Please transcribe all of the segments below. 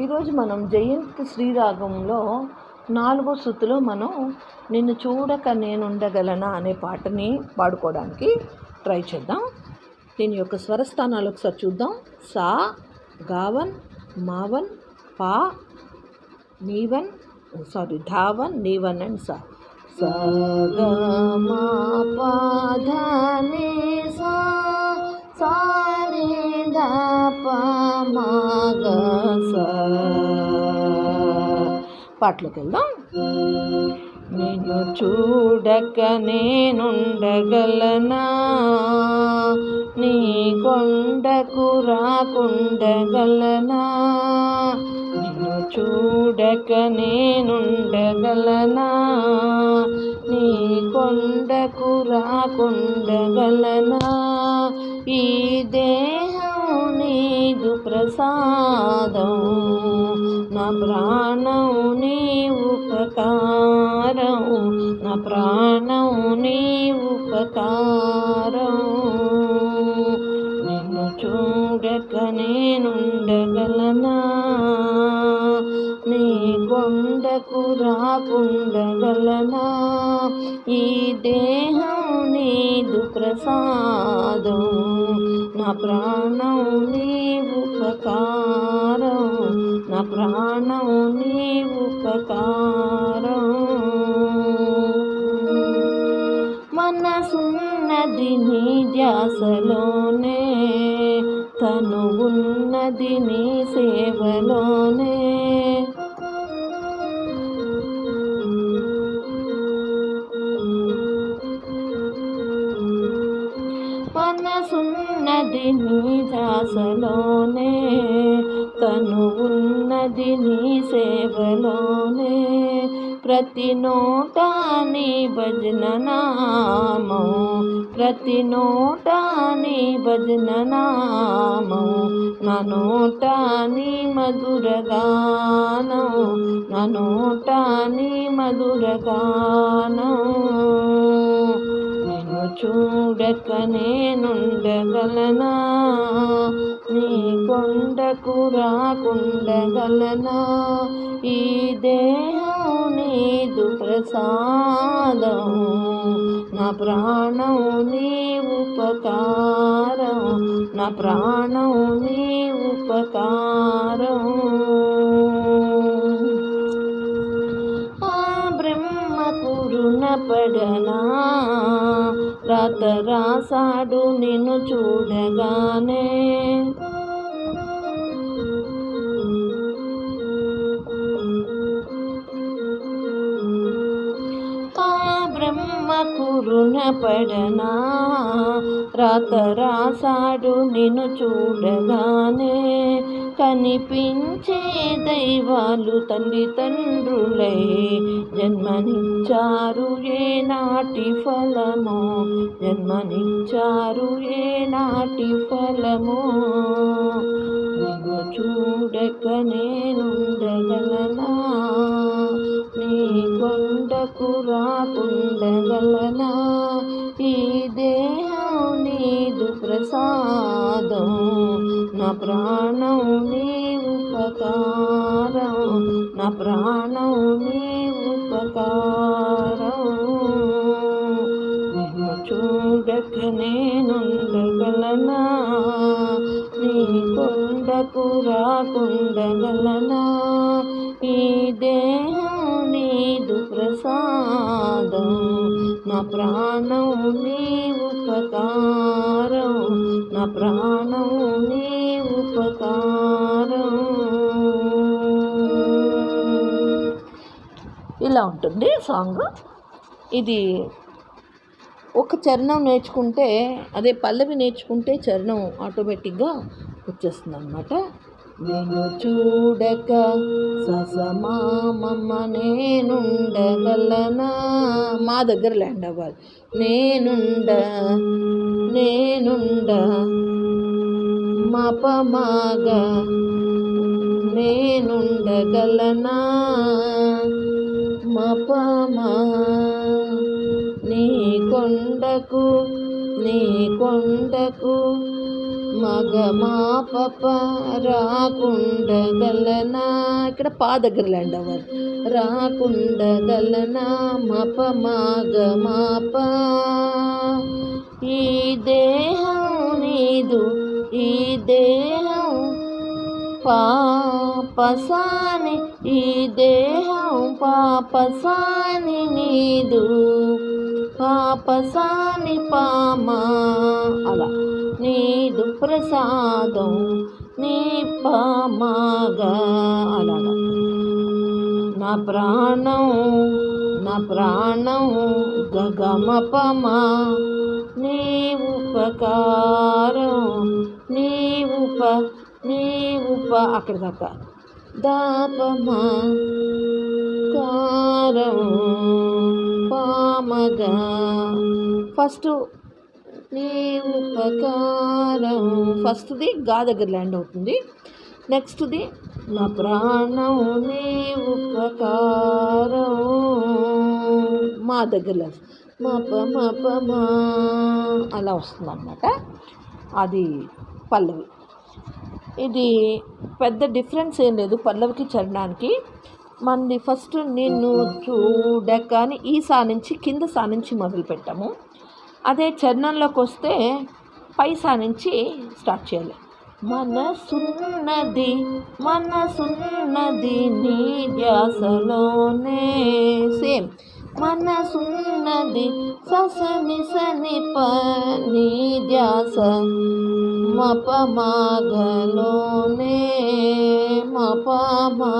ఈరోజు మనం జయంత్ శ్రీరాగంలో నాలుగో శృతిలో మనం నిన్ను చూడక నేనుండగలనా అనే పాటని పాడుకోవడానికి ట్రై చేద్దాం. దీని యొక్క స్వరస్థానాలు ఒకసారి చూద్దాం. సా గావన్ మావన్ పా నీవన్ సారీ ధావన్ నీవన్ అండ్ సా. సా మా పా సా సా ని ప. మా పాటలోకి వెళ్దాం నిన్ను చూడక నేనుండగలనా? నీ కొండకు రాకుండగలనా? నిన్ను చూడక నేనుండగలనా? నీ కొండకు రాకుండగలనా? ఈ దేహం ప్రసాదం. నా ప్రాణం నీ ఉపకారం నా ప్రాణం నీ ఉపకారం నిన్ను చూడక నేనుండగలనా? నీ కొండకు రాకుండగలనా? ఈ దేహం నీదు ప్రసాదం. నా ప్రాణం ప్రాణం నీ ఉపకారం. మనసున్నది నీ ధ్యాసలోనే తను ఉన్నది నీ సేవలోనే. మనసున్నది నీ ధ్యాసలోనే ఉన్నది నీ సేవలోనే ప్రతి నోట నీ భజన నామం ప్రతి నోట నీ భజన నామం నా నోట నీ మధుర నా నోట నీ మధుర నిన్ను చూడక నేనుండగలనా? నీ రాకుండగలనా? ఈ దేహం నీదు ప్రసాదం. నా ప్రాణం నీ ఉపకారం. నా ప్రాణం నీ ఉపకారం. పడనా? రాత రాసాడు నిన్ను చూడగానే. పడనా? రాత రాసాడు నిన్ను చూడగానే కనిపించే దైవాలు తల్లిదండ్రులై జన్మనిచ్చారు ఏ నాటి ఫలము? జన్మనిచ్చారు ఏ నాటి ఫలము చూడకనే నా ప్రాణం నీ ఉపకారం నా ప్రాణం నీ ఉపకారం నిన్ను చూడక నేనుండగలనా? నీ కొండకు రాకుండగలనా? ఈ దేహం నీదు ప్రసాదం నా ప్రాణం నీ ఉపకారం నా ప్రాణం నీ ఉపకారం. ఇలా ఉంటుంది సాంగ్. ఇది ఒక చరణం నేర్చుకుంటే అదే పల్లవి నేర్చుకుంటే చరణం ఆటోమేటిక్గా వచ్చేస్తుంది అనమాట నేను చూడక ససమామమ్మ నేనుండగలనా? మా దగ్గర ల్యాండ్ అవ్వాలి. నేనుండ నేనుండ. మపమాగా నేనుండగలనా? మపమా నీ కొండకు నీ కొండకు మగ మా రాకుండగలనా? ఇక్కడ పా దగ్గర ల్యాండ్ అవ్వాలి. రాకుండగలనా? మప మగ మాప ఈ దేహం నీదు దేహం పాపసాని ఈ దేహం పాపసాని నీదు. పాపసాని పామా అలా. నీదు ప్రసాదం నీ పామాగా అలా నా ప్రాణం నా ప్రాణం గగమపమా. నీ ఉపకారం నీ ఉప నీ ఉప అక్కడ దాకా దాపమా కారం పామగా. ఫస్ట్ నీ ఉపకారం ఫస్ట్ది గా దగ్గర ల్యాండ్ అవుతుంది. నెక్స్ట్ది నా ప్రాణం నీ ఉపకారం మా దగ్గర మప మప మా అలా వస్తుంది అన్నమాట అది పల్లవి. ఇది పెద్ద డిఫరెన్స్ ఏం లేదు పల్లవికి చరణానికి. మనది ఫస్ట్ నిన్ను చూడక అని ఈ సా నుంచి కింద సా నుంచి మొదలు పెట్టాము. అదే చరణంలోకి వస్తే పై సా నుంచి స్టార్ట్ చేయాలి. మనసున్నది మనసున్నది నీ ధ్యాసలోనే. సేమ్. మనసున్నది ససని సని పని ధ్యాస. మపమాగలోనే మపమా.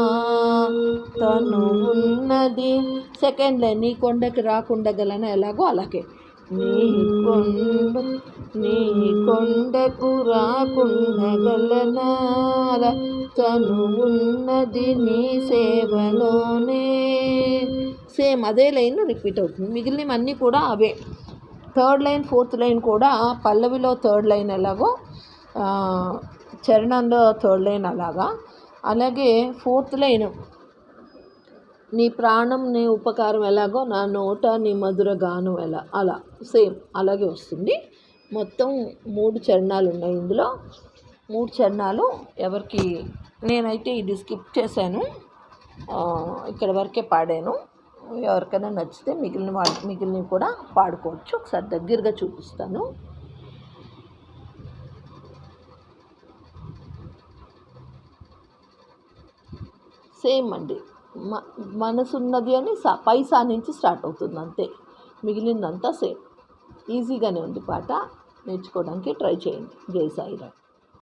తను ఉన్నది సెకండ్ లైన్ నీ కొండకి రాకుండగలన? ఎలాగో అలాగే. నీ కొండ నీ కొండకు రాకుండగలన? అలా తను ఉన్నది నీ సేవలోనే. సేమ్ అదే లైన్ రిపీట్ అవుతుంది. మిగిలినవన్నీ కూడా అవే. థర్డ్ లైన్ ఫోర్త్ లైన్ కూడా పల్లవిలో థర్డ్ లైన్ ఎలాగో చరణంలో థర్డ్ లైన్ అలాగా అలాగే ఫోర్త్ లైన్ నీ ప్రాణం నీ ఉపకారం ఎలాగో నా నోట నీ మధుర గానం ఎలా అలా సేమ్ అలాగే వస్తుంది. మొత్తం మూడు చరణాలు ఉన్నాయి ఇందులో. మూడు చరణాలు ఎవరికి నేనైతే ఇది స్కిప్ చేశాను. ఇక్కడ వరకే పాడాను. ఎవరికైనా నచ్చితే మిగిలిన వా మిగిలినవి కూడా పాడుకోవచ్చు. ఒకసారి దగ్గరగా చూపిస్తాను. సేమ్ అండి. మ మనసున్నది అని సా పైసా నుంచి స్టార్ట్ అవుతుంది అంతే. మిగిలిందంతా సేమ్. ఈజీగానే ఉంది పాట. నేర్చుకోవడానికి ట్రై చేయండి. జై సాయిరామ్.